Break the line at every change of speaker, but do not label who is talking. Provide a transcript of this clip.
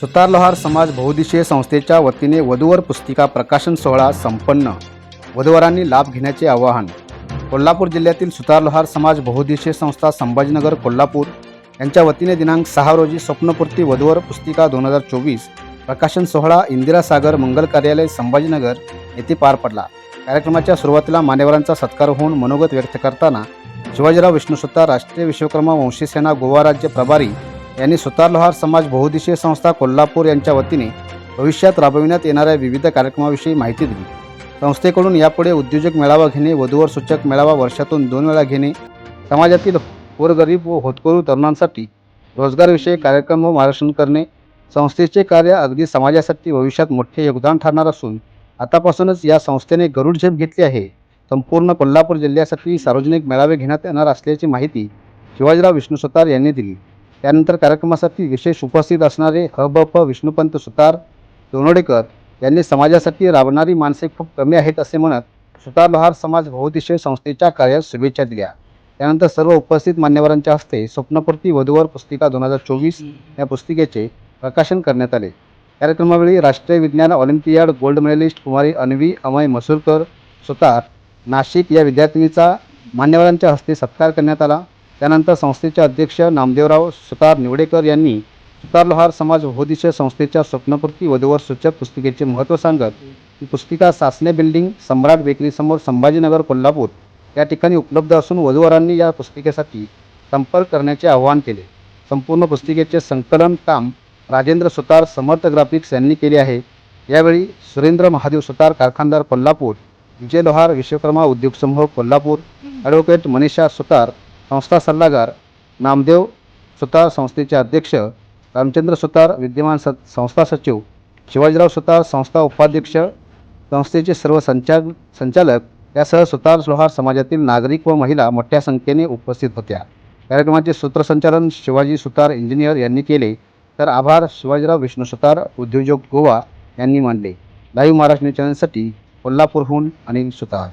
सुतार लोहार समाज बहुदिशीय संस्थेच्या वतीने वधूवर पुस्तिका प्रकाशन सोहळा संपन्न. वधूवरांनी लाभ घेण्याचे आवाहन. कोल्हापूर जिल्ह्यातील सुतार लोहार समाज बहुदिशीय संस्था संभाजीनगर कोल्हापूर यांच्या वतीने दिनांक सहा रोजी स्वप्नपूर्ती वधूवर पुस्तिका दोन हजार चोवीस प्रकाशन सोहळा इंदिरा सागर मंगल कार्यालय संभाजीनगर येथे पार पडला. कार्यक्रमाच्या सुरुवातीला मान्यवरांचा सत्कार होऊन मनोगत व्यक्त करताना शिवाजीराव विष्णू सुतार राष्ट्रीय विश्वकर्मा वंशी सेना गोवा राज्य प्रभारी यांनी सुतार लोहार समाज बहुदिशीय संस्था कोल्हापूर यांच्या वतीने भविष्यात राबविण्यात येणाऱ्या विविध कार्यक्रमाविषयी माहिती दिली. संस्थेकडून यापुढे उद्योजक मेळावा घेणे वधूवर सूचक मेळावा वर्षातून दोन वेळा घेणे समाजातील गोरगरीब व होतकरू तरुणांसाठी रोजगारविषयक कार्यक्रम व मार्गदर्शन करणे संस्थेचे कार्य अगदी समाजासाठी भविष्यात मोठे योगदान ठरणार असून आतापासूनच या संस्थेने गरुड झेप घेतली आहे. संपूर्ण कोल्हापूर जिल्ह्यासाठी सार्वजनिक मेळावे घेण्यात येणार असल्याची माहिती शिवाजीराव विष्णू सतार यांनी दिली. त्यानंतर कार्यक्रमासाठी विशेष उपस्थित असणारे ह ब प विष्णुपंत सुतार दोनोडेकर यांनी समाजासाठी राबणारी माणसे खूप कमी आहेत असे म्हणत सुतार लोहार समाज बहुदिशय संस्थेच्या कार्यास शुभेच्छा दिल्या. त्यानंतर सर्व उपस्थित मान्यवरांच्या हस्ते स्वप्नपूर्ती वधूवर पुस्तिका दोन हजार चोवीस या पुस्तिकेचे प्रकाशन करण्यात आले. कार्यक्रमावेळी राष्ट्रीय विज्ञान olympiad gold medallist Kumari Anvi Amay Masurkar Sutar Nashik या विद्यार्थिनीचा मान्यवरांच्या हस्ते सत्कार करण्यात आला. त्यानंतर संस्थेचे अध्यक्ष नामदेवराव सुतार निवडेकर यांनी सुतार लोहार समाज बहुदिशीय संस्थेच्या स्वप्नपूर्ती वधूवर सूचक पुस्तिकेचे महत्त्व सांगत ही पुस्तिका सासने बिल्डिंग सम्राट बेकरीसमोर संभाजीनगर कोल्हापूर या ठिकाणी उपलब्ध असून वधूवरांनी या पुस्तिकेसाठी संपर्क करण्याचे आवाहन केले. संपूर्ण पुस्तिकेचे संकलन काम राजेंद्र सुतार समर्थ ग्राफिक्स यांनी केले आहे. यावेळी सुरेंद्र महादेव सुतार कारखानदार कोल्हापूर विजय लोहार विश्वकर्मा उद्योग समूह कोल्हापूर ॲडव्होकेट मनीषा सुतार संस्था सल्लागार नामदेव सुतार संस्थेचे अध्यक्ष रामचंद्र सुतार विद्यमान स संस्था सचिव शिवाजीराव सुतार संस्था उपाध्यक्ष संस्थेचे सर्व संचाल संचालक यासह सुतार लोहार समाजातील नागरिक व महिला मोठ्या संख्येने उपस्थित होत्या. कार्यक्रमाचे सूत्रसंचालन शिवाजी सुतार इंजिनियर यांनी केले तर आभार शिवाजीराव विष्णू सुतार उद्योजक गोवा यांनी मानले. लाईव्ह महाराष्ट्र न्यूज चॅनलसाठी कोल्हापूरहून अनिल सुतार.